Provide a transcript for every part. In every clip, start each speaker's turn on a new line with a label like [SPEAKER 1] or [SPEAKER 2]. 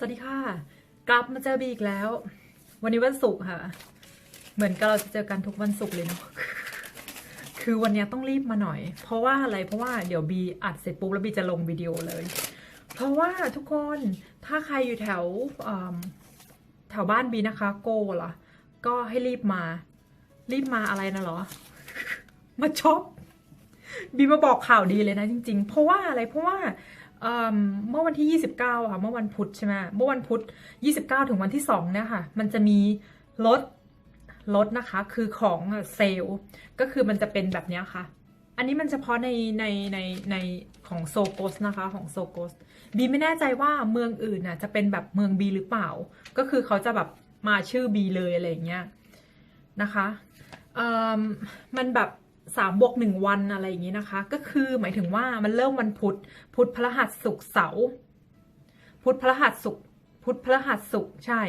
[SPEAKER 1] สวัสดีค่ะ กลับมาเจอบีอีกแล้ว วันนี้วันศุกร์ค่ะ เหมือนกับเราจะเจอกันทุกวันศุกร์เลยเนาะคือวันนี้ต้องรีบมาหน่อย เพราะว่าอะไรเพราะว่าเดี๋ยวบีอัดเสร็จปุ๊บแล้วบีจะลงวิดีโอเลย เพราะว่าทุกคนถ้าใครอยู่แถวแถวบ้านบีนะคะ โกล่ะ ก็ให้รีบมา รีบมาอะไรนะเหรอ มาช็อปบีมาบอกข่าวดีเลยนะจริง ๆ เพราะว่าอะไรเพราะว่า เมื่อวันที่ 29 ค่ะ เมื่อวันพุธใช่ไหมเมื่อวันพุธ 29 ถึงวันที่ 2 เนี่ยค่ะ มันจะมีลดลดนะคะ คือของเซลล์ก็คือมันจะเป็นแบบนี้ค่ะ อันนี้มันเฉพาะในในในในของโซโกสนะคะ ของโซโกสบีไม่แน่ใจว่าเมืองอื่นน่ะจะเป็นแบบเมืองบีหรือเปล่า ก็คือเขาจะแบบมาชื่อบีเลยอะไรอย่างเงี้ยนะคะเอิ่มมันแบบ สามบวกหนึ่งวันอะไรอย่างงี้นะคะ ก็คือหมายถึงว่ามันเริ่มวันพุธพุธพฤหัสศุกร์เสาร์พุธพฤหัสศุกร์พุธพฤหัสศุกร์ใช่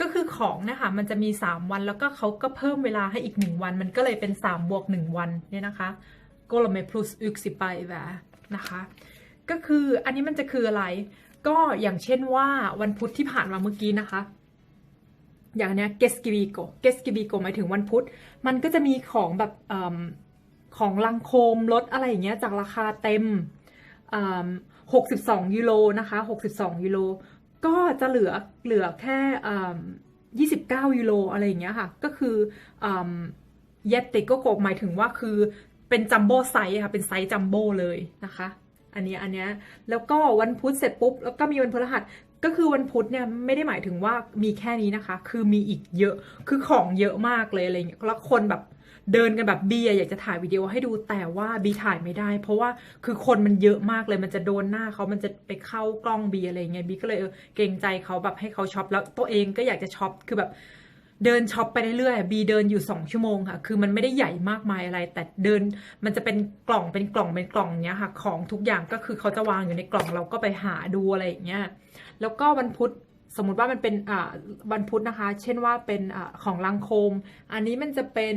[SPEAKER 1] ก็คือของนะคะมันจะมี 3 วันแล้วก็เขาก็เพิ่มเวลาให้อีก 1 วัน มันก็เลยเป็น3บวก1วันเนี่ยนะคะก็เลยไม่ plus x สิไปแหวนะคะก็คืออันนี้มันจะคืออะไร ก็อย่างเช่นว่าวันพุธที่ผ่านมาเมื่อกี้นะคะอย่างเนี้ยเกสกิบิโกเกสกิบิโกหมายถึงวันพุธ มันก็จะมีของแบบ ของลังโคมลดอะไรอย่างเงี้ยจากราคาเต็มหกสิบสองยูโรนะคะหกสิบสองยูโร ก็จะเหลือเหลือแค่ยี่สิบเก้ายูโรอะไรอย่างเงี้ยค่ะ ก็คือเยตติโกโกหมายถึงว่าคือเป็นจัมโบ้ไซส์ค่ะ เป็นไซส์จัมโบ้เลยนะคะ อันนี้อันเนี้ยแล้วก็วันพุธเสร็จปุ๊บ แล้วก็มีวันพฤหัสก็คือวันพุธเนี่ยไม่ได้หมายถึงว่ามีแค่นี้นะคะ คือมีอีกเยอะ คือของเยอะมากเลยอะไรเงี้ย แล้วคนแบบ เดินกันแบบบีอะอยากจะถ่ายวิดีโอให้ดูแต่ว่าบีถ่ายไม่ได้ เพราะว่าคือคนมันเยอะมากเลยมันจะโดนหน้าเขามันจะไปเข้ากล้องบีอะไรเงี้ยบีก็เลยเกรงใจเขาแบบให้เขาช็อปแล้วตัวเองก็อยากจะช็อปคือแบบเดินช็อปไปเรื่อยๆบีเดินอยู่สองชั่วโมงค่ะ คือมันไม่ได้ใหญ่มากมายอะไร แต่เดินมันจะเป็นกล่องเป็นกล่องเป็นกล่องเนี้ยค่ะ ของทุกอย่างก็คือเขาจะวางอยู่ในกล่องเราก็ไปหาดูอะไรอย่างเงี้ย แล้วก็วันพุธ สมมุติว่ามันเป็นวันพุธนะคะ เช่นว่าเป็นอของลังโคม อันนี้มันจะเป็น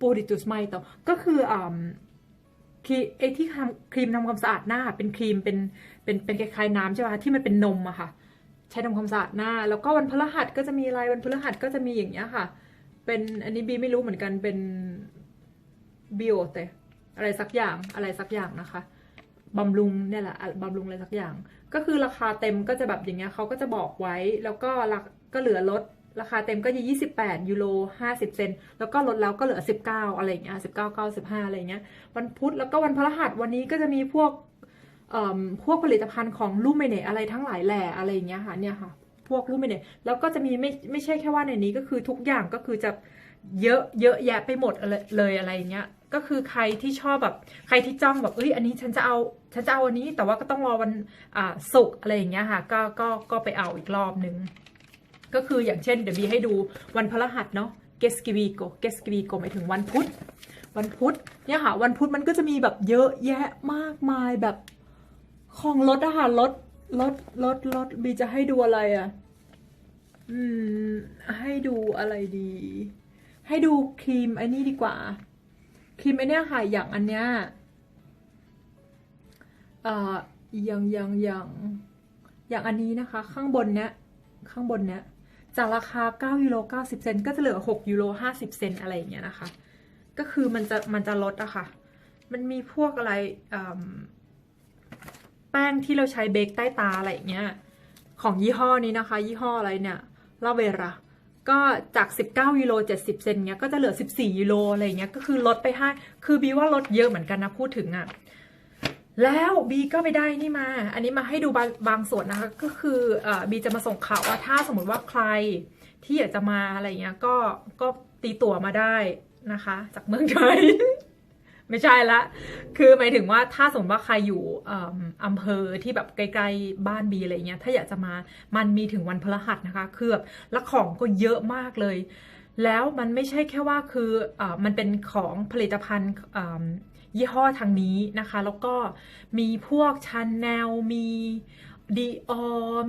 [SPEAKER 1] ปูริตุสไมต่อก็คืออไอที่ทำครีมทำความสะอาดหน้า เป็นครีมเป็นเป็นเป็นคล้ายๆน้ำใช่ไหมคะที่มันเป็นนมอะค่ะ ใช้ทำความสะอาดหน้า แล้วก็วันพฤหัสก็จะมีอะไรวันพฤหัสก็จะมีอย่างเงี้ยค่ะ เป็นอันนี้บีไม่รู้เหมือนกันเป็นบิโอเตอะไรสักอย่างอะไรสักอย่างนะคะ บำรุงเนี่ยแหละบำรุงอะไรสักอย่าง ก็คือราคาเต็มก็จะแบบอย่างเงี้ยเขาก็จะบอกไว้แล้วก็ราก็เหลือลดราคาเต็มก็จะ28 ยูโร 50 เซน แล้วก็ลดแล้วก็เหลือ 19 อะไรอย่างเงี้ย19 95 อะไรอย่างเงี้ย วันพุธแล้วก็วันพฤหัสวันนี้ก็จะมีพวกเอ่อพวกผลิตภัณฑ์ของลูเมเนอะไรทั้งหลายแหล่อะไรอย่างเงี้ยค่ะเนี่ยค่ะ พวกลูเมเนแล้วก็จะมีไม่ไม่ใช่แค่ว่าในนี้ก็คือทุกอย่างก็คือจะเยอะเยอะแยะไปหมดเลยเลยอะไรอย่างเงี้ย ก็คือใครที่ชอบแบบใครที่จ้องแบบเอ้ยอันนี้ฉันจะเอาฉันจะเอาอันนี้ แต่ว่าก็ต้องรอวันอ่าศุกร์อะไรอย่างเงี้ยค่ะ ก็ก็ก็ไปเอาอีกรอบนึง ก็คืออย่างเช่นเดี๋ยวบีให้ดูวันพฤหัสเนาะเกสกิวีโกเกสกิวีโกหมายถึงวันพุธวันพุธเนี่ยค่ะวันพุธมันก็จะมีแบบเยอะแยะมากมายแบบของลดอาหารลดลดลดลดบีจะให้ดูอะไรอะอืม ให้ดูอะไรดี ให้ดูครีมไอ้นี่ดีกว่า ครีมไอเนี้ยค่ะอย่างอันเนี้ยเอ่ออย่างอย่างอย่างอย่างอันนี้นะคะ ข้างบนเนี้ยข้างบนเนี้ยจากราคา 9 ยูโร 90 เซนก็จะเหลือ 6 ยูโร 50 เซนอะไรอย่างเงี้ยนะคะ ก็คือมันจะมันจะลดอะค่ะ มันมีพวกอะไรแป้งที่เราใช้เบคใต้ตาอะไรอย่างเงี้ย ของยี่ห้อนี้นะคะ ยี่ห้ออะไรเนี่ยลาเวรา ก็จาก 19ยูโร70 เซนเนี้ยก็จะเหลือ 14ยูโรอะไรเงี้ยก็คือลดไปให้คือบีว่าลดเยอะเหมือนกันนะพูดถึงอะ่ะแล้วบีก็ไปได้นี่มา อันนี้มาให้ดูบางบางส่วนนะคะก็คืออบีจะมาส่งข่าวว่าถ้าสมมติว่าใครที่อยากจะมาอะไรเงี้ยก็ก็ตีตั๋วมาได้นะคะ จากเมืองไทย ไม่ใช่ละ คือหมายถึงว่าถ้าสมมติว่าใครอยู่อำเภอที่แบบใกล้ๆบ้านบีอะไรเงี้ย ถ้าอยากจะมา มันมีถึงวันพฤหัสนะคะ คือแบบและของก็เยอะมากเลย แล้วมันไม่ใช่แค่ว่าคืออมันเป็นของผลิตภัณฑ์ยี่ห้อทางนี้นะคะ แล้วก็มีพวกชาแนลมีดีออ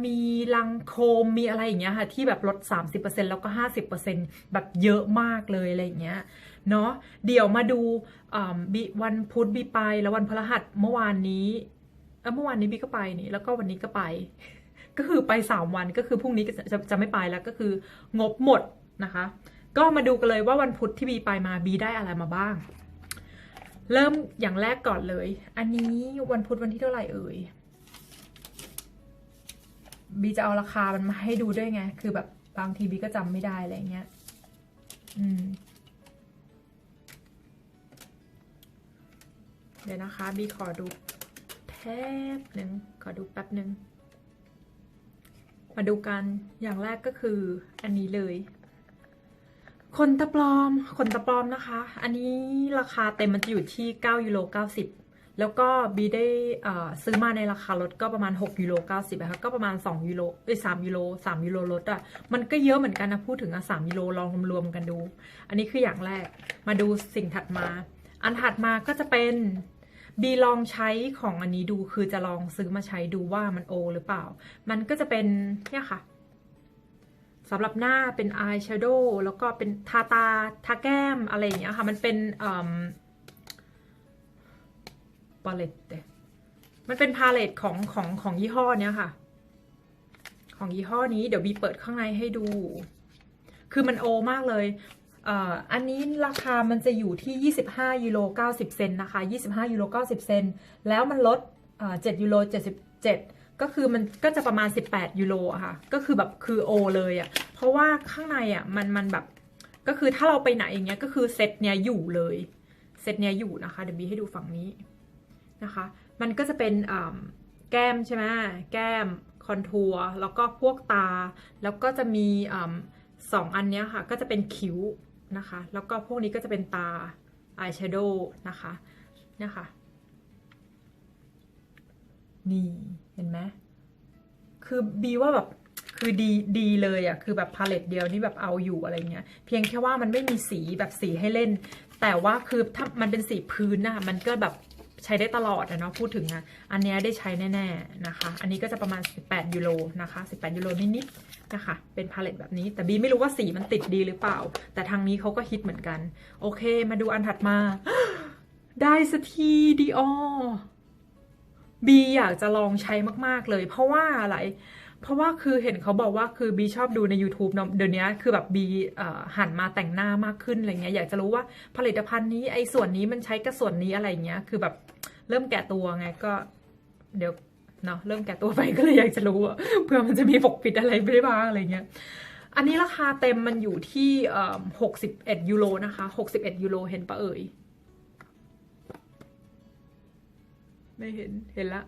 [SPEAKER 1] มีลังโคม มีอะไรอย่างเงี้ยค่ะ ที่แบบลด 30%แล้วก็ 50%แบบเยอะมากเลยอะไรอย่างเงี้ย เนาะเดี๋ยวมาดูบิวันพุธบีไปแล้ววันพฤหัสเมื่อวานนี้เออเมื่อวานนี้บีก็ไปนี่แล้วก็วันนี้ก็ไป ก็คือไปสามวันก็คือพรุ่งนี้จะจะจะไม่ไปแล้วก็คืองบหมดนะคะ ก็มาดูกันเลยว่าวันพุธที่บีไปมาบีได้อะไรมาบ้าง เริ่มอย่างแรกก่อนเลย อันนี้วันพุธวันที่เท่าไหร่เอ่ยบีจะเอาราคามันมาให้ดูด้วยไง คือแบบบางทีบีก็จำไม่ได้อะไรเงี้ย อืม เดี๋ยวนะคะบีขอดูแทบหนึ่งขอดูแป๊บหนึ่งมาดูกันอย่างแรกก็คืออันนี้เลยขนตะปลอมขนตะปลอมนะคะ อันนี้ราคาเต็มมันจะอยู่ที่9ยูโร90 แล้วก็บีได้ซื้อมาในราคาลดก็ประมาณ6ยูโร90นะคะก็ประมาณ2ยูโรเอ้ย3ยูโร3ยูโรลดอะ่ะมันก็เยอะเหมือนกันนะพูดถึงอะ3ยูโรลองรวมๆกันดู อันนี้คืออย่างแรกมาดูสิ่งถัดมา อันถัดมาก็จะเป็น บีลองใช้ของอันนี้ดูคือจะลองซื้อมาใช้ดูว่ามันโอหรือเปล่า มันก็จะเป็นเนี่ยค่ะสำหรับหน้าเป็นอายแชโดว์แล้วก็เป็นทาตาทาแก้มอะไรอย่างเงี้ยค่ะ มันเป็นพาเลตมันเป็นพาเลตของของของยี่ห้อเนี้ยค่ะ ของยี่ห้อนี้เดี๋ยวบีเปิดข้างในให้ดู คือมันโอมากเลย อันนี้ราคามันจะอยู่ที่ 25ยูโร90 เซนนะคะ 25ยูโร90 เซนแล้วมันลดเอ่อ7ยูโร77 ก็คือมันก็จะประมาณ 18ยูโรค่ะ ก็คือแบบคือโอเลยอะเพราะว่าข้างในอะมันมันแบบ ก็คือถ้าเราไปไหนอย่างเงี้ยก็คือเซตเนี้ยอยู่เลย เซตเนี้ยอยู่นะคะ เดี๋ยวบีให้ดูฝั่งนี้นะคะ มันก็จะเป็นแก้มใช่ไหมแก้มคอนทัวร์แล้วก็พวกตา แล้วก็จะมีอสองอันเนี้ยค่ะ ก็จะเป็นคิ้ว นะคะ แล้วก็พวกนี้ก็จะเป็นตาอายแชโดว์นะคะนี่ค่ะ นี่เห็นไหมคือบีว่าแบบคือดีดีเลยอะ่ะคือแบบพาเลตเดียวนี่แบบเอาอยู่อะไรเงี้ยเพียงแค่ว่ามันไม่มีสีแบบสีให้เล่น แต่ว่าคือถ้ามันเป็นสีพื้นนะมันก็แบบ ใช้ได้ตลอดนะเนาะพูดถึงอะอันนี้ได้ใช้แน่ๆนะคะ อันนี้ก็จะประมาณ 18 ยูโรนะคะ18ยูโรนิดๆนะคะ เป็นพาเลตแบบนี้ แต่บีไม่รู้ว่าสีมันติดดีหรือเปล่า แต่ทางนี้เขาก็ฮิตเหมือนกัน โอเค มาดูอันถัดมา ได้สักทีดีออบีอยากจะลองใช้มากๆเลย เพราะว่าอะไร เพราะว่าคือเห็นเขาบอกว่าคือบีชอบดูใน YouTube เนอะเดี๋ยวนี้คือแบบบีหันมาแต่งหน้ามากขึ้นอะไรเงี้ยอยากจะรู้ว่าผลิตภัณฑ์นี้ไอ้ส่วนนี้มันใช้กับส่วนนี้อะไรเงี้ยคือแบบเริ่มแก่ตัวไงก็ เดี๋ยวเนาะเริ่มแก่ตัวไปก็เลยอยากจะรู้เผื่อมันจะมีปกปิดอะไรไปได้บ้างอะไรเงี้ยอันนี้ราคาเต็มมันอยู่ที่หกสิบเอ็ดยูโรนะคะหกสิบเอ็ดยูโรเห็นปะเอ่ยไม่เห็นเห็นละ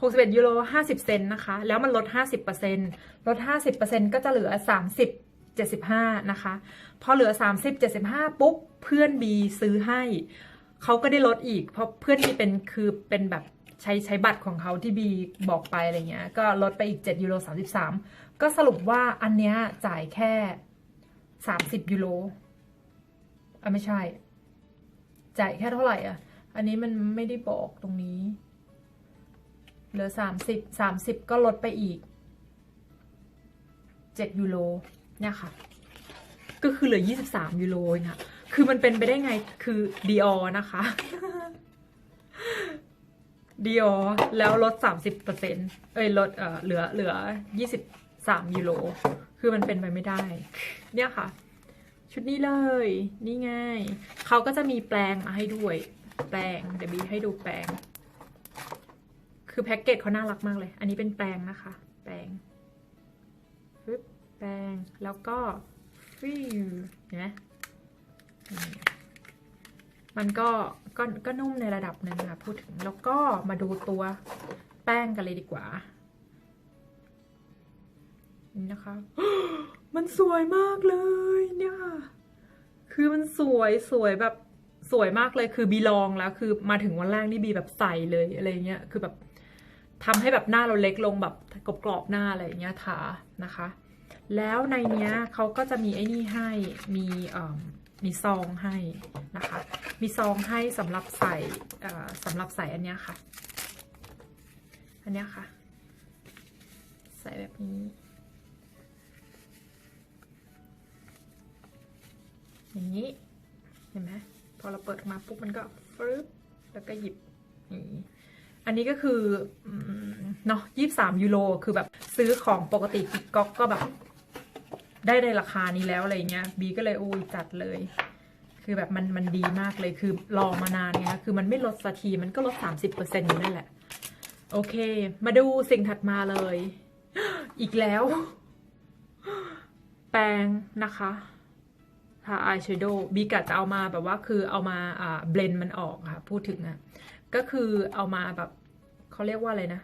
[SPEAKER 1] 61ยูโร50 เซนนะคะ แล้วมันลด 50%ลด 50%ก็จะเหลือ 30 75 นะคะ พอเหลือ 30 75 ปุ๊บ เพื่อนบีซื้อให้ เขาก็ได้ลดอีก เพราะเพื่อนบีเป็นคือเป็นแบบใช้ใช้บัตรของเขาที่บีบอกไปอะไรเงี้ย ก็ลดไปอีก7ยูโร33 ก็สรุปว่าอันเนี้ยจ่ายแค่ 30ยูโรอะไม่ใช่ จ่ายแค่เท่าไหร่อะ อันนี้มันไม่ได้บอกตรงนี้ เหลือสามสิบสามสิบก็ลดไปอีกเจ็ดยูโรเนี่ยค่ะ ก็คือเหลือยี่สิบสามยูโรเองค่ะคือมันเป็นไปได้ไงคือดีออนะคะดีออแล้วลดสามสิบเปอร์เซ็นต์เอ้ยลดเอ่อเหลือเหลือยี่สิบสามยูโรคือมันเป็นไปไม่ได้ เนี่ยค่ะ ชุดนี้เลย นี่ไงเขาก็จะมีแปลงมาให้ด้วย แปลงเดี๋ยวบีให้ดูแปลง คือแพ็กเกจเขาน่ารักมากเลย อันนี้เป็นแปลงนะคะ แปลงฟึบแปลงแล้วก็ฟิวเห็นไหมมันก็ก็ก็นุ่มในระดับหนึ่งค่ะพูดถึงแล้วก็มาดูตัวแป้งกันเลยดีกว่านี่นะคะ มันสวยมากเลยเนี่ยค่ะ คือมันสวยสวยแบบสวยมากเลยคือบีลองแล้ว คือมาถึงวันแรกนี่บีแบบใส่เลยอะไรเงี้ยคือแบบ ทำให้แบบหน้าเราเล็กลงแบบกรอบๆหน้าอะไรเงี้ยทานะคะ แล้วในเนี้ยเขาก็จะมีไอ้นี่ให้มีเอ่อมีซองให้นะคะ มีซองให้สำหรับใส่เอ่อสำหรับใส่อันเนี้ยค่ะ อันเนี้ยค่ะ ใส่แบบนี้ อย่างนี้ เห็นไหมพอเราเปิดออกมาปุ๊บมันก็ฟรึบแล้วก็หยิบอย่างนี้ อันนี้ก็คือเนาะยี่สามยูโรคือแบบซื้อของปกติกิ๊กก๊อกก็แบบ ได้ในราคานี้แล้วอะไรเงี้ยบีก็เลยโอ้ยจัดเลย คือแบบมันมันดีมากเลยคือรอมานานไงคะคือมันไม่ลดสักทีมันก็ลด 30%อยู่นั่นแหละ โอเค มาดูสิ่งถัดมาเลย อีกแล้ว แปรงนะคะทาอายแชโดว์บีกะจะเอามาแบบว่าคือเอามาอ่าเบลนมันออกค่ะ พูดถึงอะก็คือเอามาแบบ เขาเรียกว่าอะไรนะ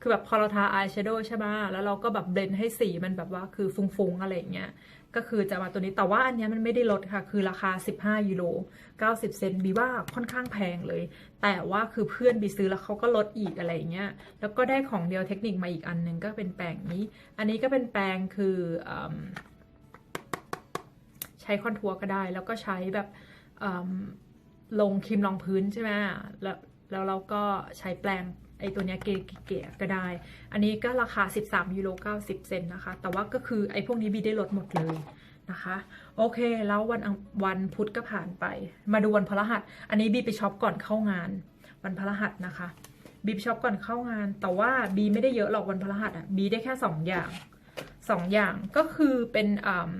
[SPEAKER 1] คือแบบพอเราทาอายแชโดว์ใช่ไหมแล้วเราก็แบบเบลนให้สีมันแบบว่าคือฟุ้งๆอะไรอย่างเงี้ย ก็คือจะมาตัวนี้ แต่ว่าอันนี้มันไม่ได้ลดค่ะ คือราคา 15 ยูโร 90 เซนต์บีว่าค่อนข้างแพงเลย แต่ว่าคือเพื่อนบีซื้อแล้วเขาก็ลดอีกอะไรอย่างเงี้ย แล้วก็ได้ของเดียวเทคนิคมาอีกอันหนึ่งก็เป็นแปรงนี้ อันนี้ก็เป็นแปรงคืออใช้คอนทัวร์ก็ได้ แล้วก็ใช้แบบลงครีมรองพื้นใช่ไหมแล้ว แล้วเราก็ใช้แปรงไอตัวเนี้ยเก๋ๆก็ได้ อันนี้ก็ราคา 13ยูโร90 เซนนะคะ แต่ว่าก็คือไอ้พวกนี้บีได้ลดหมดเลยนะคะ โอเค แล้ววันวันพุธก็ผ่านไป มาดูวันพฤหัส อันนี้บีไปช็อปก่อนเข้างาน วันพฤหัสนะคะบีไปช็อปก่อนเข้างาน แต่ว่าบีไม่ได้เยอะหรอกวันพฤหัสอะบีได้แค่สองอย่างสองอย่างก็คือเป็นอ่า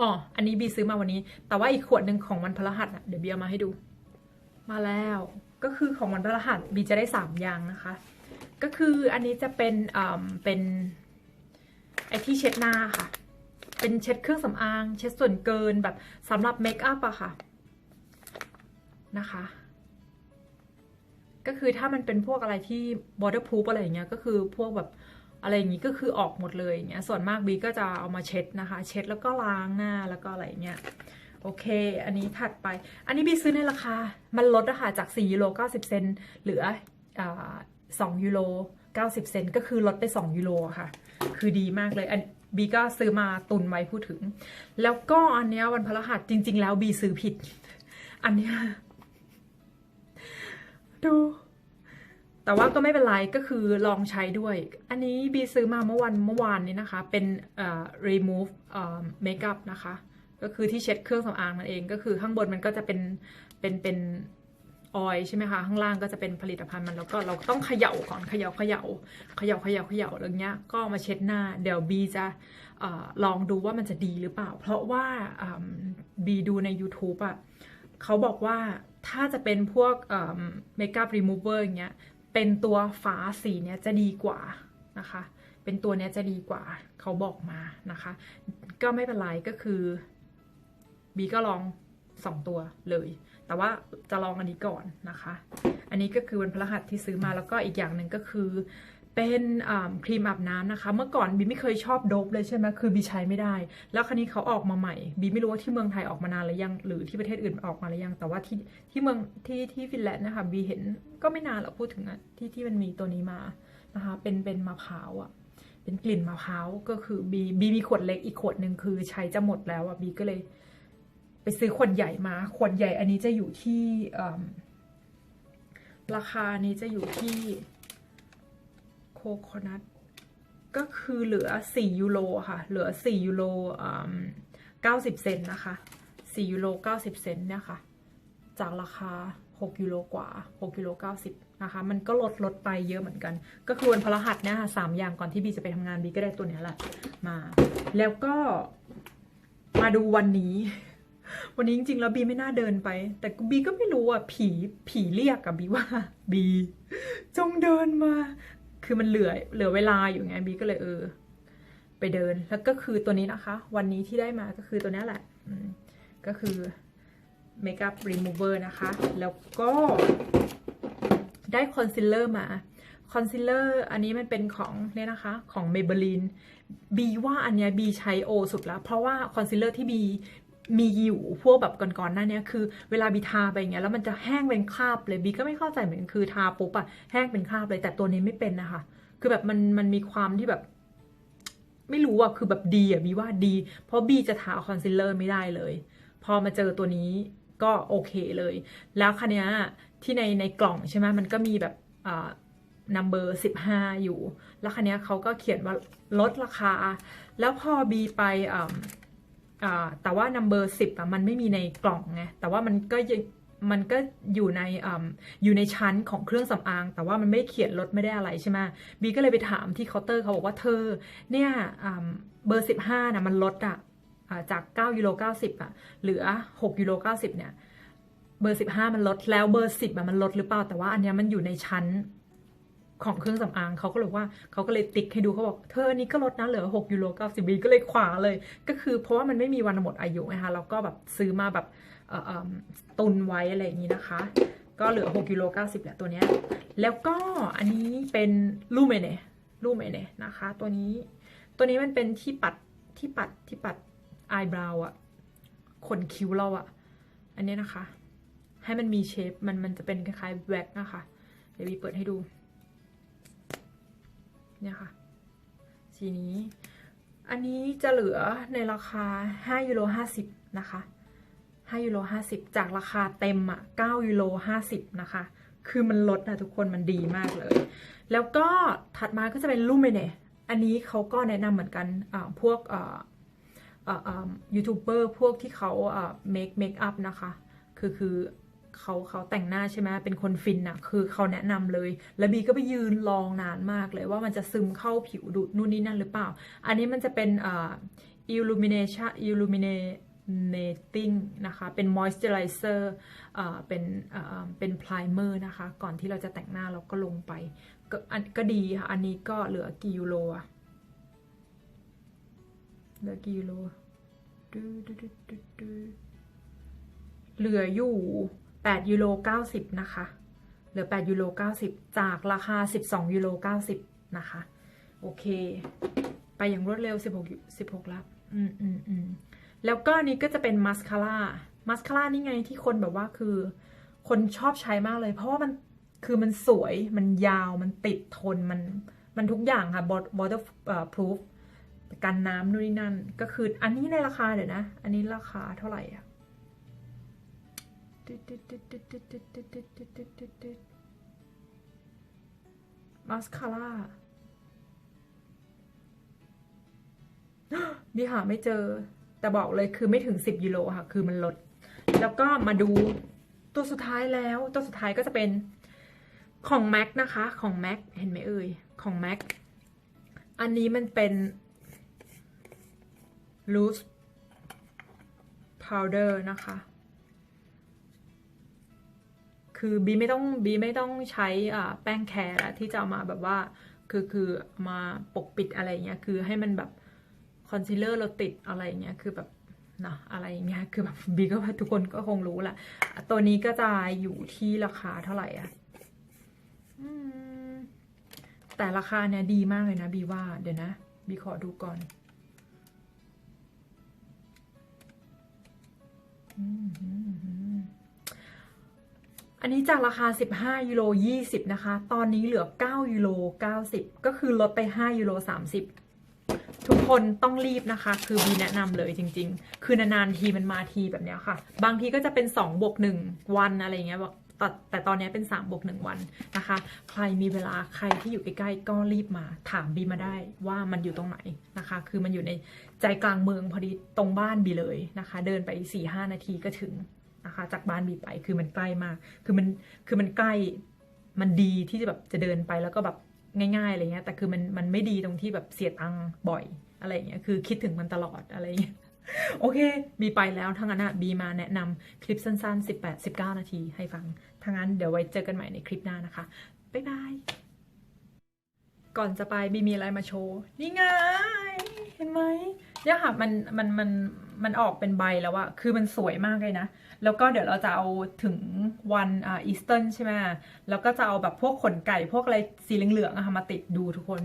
[SPEAKER 1] อ๋อ อันนี้บีซื้อมาวันนี้ แต่ว่าอีกขวดหนึ่งของวันพฤหัสอะเดี๋ยวบีเอามาให้ดู มาแล้วก็คือของวันพฤหัสบีจะได้สามอย่างนะคะ ก็คืออันนี้จะเป็นอ่าเป็นไอที่เช็ดหน้าค่ะ เป็นเช็ดเครื่องสำอาง เช็ดส่วนเกินแบบสำหรับเมคอัพอะค่ะนะคะ ก็คือถ้ามันเป็นพวกอะไรที่ waterproof อะไรอย่างเงี้ยก็คือพวกแบบอะไรอย่างงี้ก็คือออกหมดเลยอย่างเงี้ยส่วนมากบีก็จะเอามาเช็ดนะคะ เช็ดแล้วก็ล้างหน้าแล้วก็อะไรอย่างเงี้ย โอเค อันนี้ถัดไป อันนี้บีซื้อในราคา มันลดนะคะจาก 4 ยูโร 90 เซนเหลืออ2ยูโร 90 เซนก็คือลดไป 2 ยูโรค่ะ คือดีมากเลย อันบีก็ซื้อมาตุนไว้พูดถึง แล้วก็อันเนี้ยวันพฤหัสจริง ๆ แล้วบีซื้อผิด อันเนี้ยดู แต่ว่าก็ไม่เป็นไรก็คือลองใช้ด้วย อันนี้บีซื้อมาเมื่อวันเมื่อวานนี้นะคะ เป็น remove makeup นะคะ ก็คือที่เช็ดเครื่องสำอางนั่นเอง ก็คือข้างบนมันก็จะเป็นเป็นเป็นออยใช่ไหมคะข้างล่างก็จะเป็นผลิตภัณฑ์มันแล้วก็เราต้องเขย่าก่อนเขย่าเขย่าเขย่าเขย่าเขย่าอะไรเงี้ยก็มาเช็ดหน้า เดี๋ยวบีจะอลองดูว่ามันจะดีหรือเปล่า เพราะว่าบีดูใน YouTube อะเขาบอกว่าถ้าจะเป็นพวกเมคอัพรีมูเวอร์อย่างเงี้ยเป็นตัวฝาสีเนี้ยจะดีกว่านะคะ เป็นตัวเนี้ยจะดีกว่าเขาบอกมานะคะ ก็ไม่เป็นไรก็คือ บีก็ลองสองตัวเลย แต่ว่าจะลองอันนี้ก่อนนะคะ อันนี้ก็คือวันพฤหัสที่ซื้อมาแล้วก็อีกอย่างหนึ่งก็คือเป็นครีมอาบน้ำนะคะ เมื่อก่อนบีไม่เคยชอบโดบเลยใช่ไหมคือบีใช้ไม่ได้ แล้วครั้นี้เขาออกมาใหม่บีไม่รู้ว่าที่เมืองไทยออกมานานหรือยัง หรือที่ประเทศอื่นออกมาหรือยัง แต่ว่าที่ที่เมืองที่ที่ฟินแลนด์นะคะบีเห็นก็ไม่นานหรอกพูดถึงอะที่ที่มันมีตัวนี้มานะคะ เป็นเป็นมะพร้าวอะเป็นกลิ่นมะพร้าวก็คือบีบีมีขวดเล็กอีกขวดหนึ่งคือใช้จะหมดแล้วอะบีก็เลย ไปซื้อขวดใหญ่มาขวดใหญ่อันนี้จะอยู่ที่ราคานี้จะอยู่ที่โคโคนัทก็คือเหลือ 4 ยูโรค่ะ เหลือ 4 ยูโรอืม90เซนนะคะ 4 ยูโร90เซนเนี่ยค่ะ จากราคา 6 ยูโรกว่า 6 ยูโร90นะคะ มันก็ลดลดไปเยอะเหมือนกัน ก็คือวันพฤหัสเนี่ยค่ะสามอย่างก่อนที่บีจะไปทำงานบีก็ได้ตัวเนี้ยแหละมา แล้วก็มาดูวันนี้ วันนี้จริงๆแล้วบีไม่น่าเดินไป แต่บีก็ไม่รู้อะผีผีเรียกกับบีว่า บี จงเดินมา คือมันเหลือเหลือเวลาอยู่ไงบีก็เลยเออ ไปเดินแล้วก็คือตัวนี้นะคะ วันนี้ที่ได้มาก็คือตัวนี้แหละก็คือ Makeup Remover นะคะ แล้วก็ได้คอนซีลเลอร์มาคอนซีลเลอร์อันนี้มันเป็นของเนี่ยนะคะของ Maybelline บีว่าอันเนี้ยบีใช้โอสุดแล้วเพราะว่าคอนซีลเลอร์ที่บี มีอยู่พวกแบบก่อนๆหน้าเนี้ยคือเวลาบีทาไปอย่างเงี้ยแล้วมันจะแห้งเป็นคราบเลยบีก็ไม่เข้าใจเหมือนกันคือทาปุ๊บอะแห้งเป็นคราบเลยแต่ตัวนี้ไม่เป็นนะคะ คือแบบมันมันมีความที่แบบ ไม่รู้อะคือแบบดีอะบีว่าดี เพราะบีจะทาคอนซีลเลอร์ไม่ได้เลย พอมาเจอตัวนี้ก็โอเคเลย แล้วคันนี้ที่ในในกล่องใช่ไหมมันก็มีแบบอ่า number 15 อยู่ แล้วคันนี้เขาก็เขียนว่าลดราคา แล้วพอบีไปอ่า แต่ว่า number 10อะมันไม่มีในกล่องไงแต่ว่ามันก็ยังมันก็อยู่ในออยู่ในชั้นของเครื่องสำอาง แต่ว่ามันไม่เขียนลดไม่ได้อะไรใช่ไหมบีก็เลยไปถามที่เคาน์เตอร์เขาบอกว่าเธอ เนี่ยเบอร์ 15นะมันลดอะอ่าจาก9ยูโร90อะเหลือ6ยูโร90เนี่ยเบอร์ 15 มันลดแล้วเบอร์ 10อะมันลดหรือเปล่าแต่ว่าอันเนี้ยมันอยู่ในชั้น ของเครื่องสำอางเขาก็เลยว่าเขาก็เลยติ๊กให้ดูเขาบอกเธอนี้ก็ลดนะเหลือ6ยูโร90บีก็เลยขวาเลย ก็คือเพราะว่ามันไม่มีวันหมดอายุนะคะเราก็แบบซื้อมาแบบตุนไว้อะไรอย่างนี้นะคะ ก็เหลือ6ยูโร90แหละตัวเนี้ยแล้วก็อันนี้เป็นลูเมเน่ลูเมเน่นะคะ ตัวนี้ตัวนี้มันเป็นที่ปัดที่ปัดที่ปัดอายบราวอะขนคิ้วเราอะอันนี้นะคะ ให้มันมีเชฟมันมันจะเป็นคล้ายๆแว็กนะคะ เดี๋ยววีเปิดให้ดู เนี่ยค่ะ สีนี้ อันนี้จะเหลือในราคา 5 ยูโร 50 นะคะ 5 ยูโร 50 จากราคาเต็มอะ9ยูโร 50 นะคะ คือมันลดนะทุกคนมันดีมากเลย แล้วก็ถัดมาก็จะเป็นลูเมเน่อันนี้เขาก็แนะนำเหมือนกันอ่าพวกอ่าอ่าอ่ายูทูบเบอร์พวกที่เขาอ่าเมคเมคอัพนะคะ คือคือ เขาเขาแต่งหน้าใช่ไหมเป็นคนฟินอะคือเขาแนะนำเลย แล้วบีก็ไปยืนลองนานมากเลยว่ามันจะซึมเข้าผิวดูดนู่นนี่นั่นหรือเปล่า อันนี้มันจะเป็นอ่า illumination illuminating นะคะ เป็น moisturizer อ่าเป็นอ่าเป็น primer นะคะ ก่อนที่เราจะแต่งหน้าเราก็ลงไป ก็อันก็ดีค่ะ อันนี้ก็เหลือกี่ยูโรอะเหลือกี่ยูโรดูดูดูดูดูเหลืออยู่ 8ยูโร90 นะคะ เหลือ 8ยูโร90 จากราคา 12ยูโร90 นะคะ โอเค ไปอย่างรวดเร็ว 16 16ละอืมอืมอืมแล้วก็นี้ก็จะเป็นมาสคาร่ามาสคาร่านี่ไงที่คนแบบว่าคือ คนชอบใช้มากเลย เพราะว่ามันคือมันสวย มันยาว มันติดทน มัน มันทุกอย่างค่ะ waterproof กันน้ำนู่นนี่นั่น ก็คืออันนี้ในราคาเดี๋ยวนะ อันนี้ราคาเท่าไหร่อะ มาสคาร่าบีหาไม่เจอ แต่บอกเลยคือไม่ถึง 10 ยูโรค่ะ คือมันลด แล้วก็มาดูตัวสุดท้ายแล้ว ตัวสุดท้ายก็จะเป็นของ MAC นะคะ ของ MAC เห็นไหมเอ่ย ของ MAC อันนี้มันเป็น loose powder นะคะ คือบีไม่ต้องบีไม่ต้องใช้อ่าแป้งแคร์แล้วที่จะเอามาแบบว่าคือคือมาปกปิดอะไรเงี้ยคือให้มันแบบคอนซีลเลอร์เราติดอะไรเงี้ยคือแบบนะอะไรเงี้ยคือแบบบีก็ว่าทุกคนก็คงรู้แหละตัวนี้ก็จะอยู่ที่ราคาเท่าไหร่อะแต่ราคาเนี่ยดีมากเลยนะบีว่าเดี๋ยวนะบีขอดูก่อนอืม อันนี้จากราคา 15 ยูโร 20 นะคะ ตอนนี้เหลือ 9 ยูโร 90 ก็คือลดไป 5 ยูโร 30 ทุกคนต้องรีบนะคะ คือบีแนะนำเลยจริง ๆ คือนานๆทีมันมาทีแบบเนี้ยค่ะ บางทีก็จะเป็น 2 บวก 1 วันอะไรอย่างเงี้ยบอกแต่แต่ตอนนี้เป็น 3 บวก 1 วันนะคะ ใครมีเวลาใครที่อยู่ใกล้ๆก็รีบมาถามบีมาได้ว่ามันอยู่ตรงไหนนะคะ คือมันอยู่ในใจกลางเมืองพอดีตรงบ้านบีเลยนะคะ เดินไป 4-5 นาทีก็ถึง นะคะ จากบ้านบีไปคือมันใกล้มาก คือมันคือมันใกล้มันดีที่จะแบบจะเดินไปแล้วก็แบบง่ายๆอะไรเงี้ย แต่คือมันมันไม่ดีตรงที่แบบเสียตังค์บ่อยอะไรเงี้ยคือคิดถึงมันตลอดอะไรเงี้ยโอเค บีไปแล้วทั้งนั้นบีมาแนะนำคลิปสั้นๆ 18-19 นาทีให้ฟังทั้งนั้นเดี๋ยวไว้เจอกันใหม่ในคลิปหน้านะคะ บ๊ายบาย ก่อนจะไปบีมีอะไรมาโชว์ นี่ไง เห็นไหมเนี่ยค่ะมันมันมัน มันออกเป็นใบแล้วอะคือมันสวยมากเลยนะ แล้วก็เดี๋ยวเราจะเอาถึงวันอ่าอีสเทิร์นใช่ไหมแล้วก็จะเอาแบบพวกขนไก่พวกอะไรสีเหลืองๆอะค่ะมาติดดูทุกคน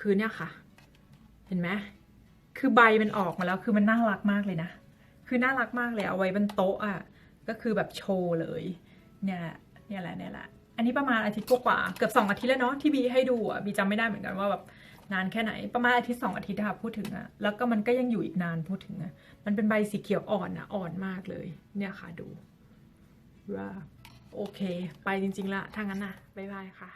[SPEAKER 1] คือเนี่ยค่ะ เห็นไหมคือใบมันออกมาแล้วคือมันน่ารักมากเลยนะ คือน่ารักมากเลยเอาไว้บนโต๊ะอะก็คือแบบโชว์เลย เนี่ยแหละเนี่ยแหละเนี่ยแหละ อันนี้ประมาณอาทิตย์กว่าๆเกือบสองอาทิตย์แล้วเนาะที่บีให้ดูอะบีจำไม่ได้เหมือนกันว่าแบบ นานแค่ไหนประมาณอาทิตย์สองอาทิตย์ค่ะพูดถึงอะแล้วก็มันก็ยังอยู่อีกนานพูดถึงอะมันเป็นใบสีเขียวอ่อนอะอ่อนมากเลย เนี่ยค่ะดูว่าโอเค ไปจริงๆละถ้างั้นนะบ๊ายบายค่ะ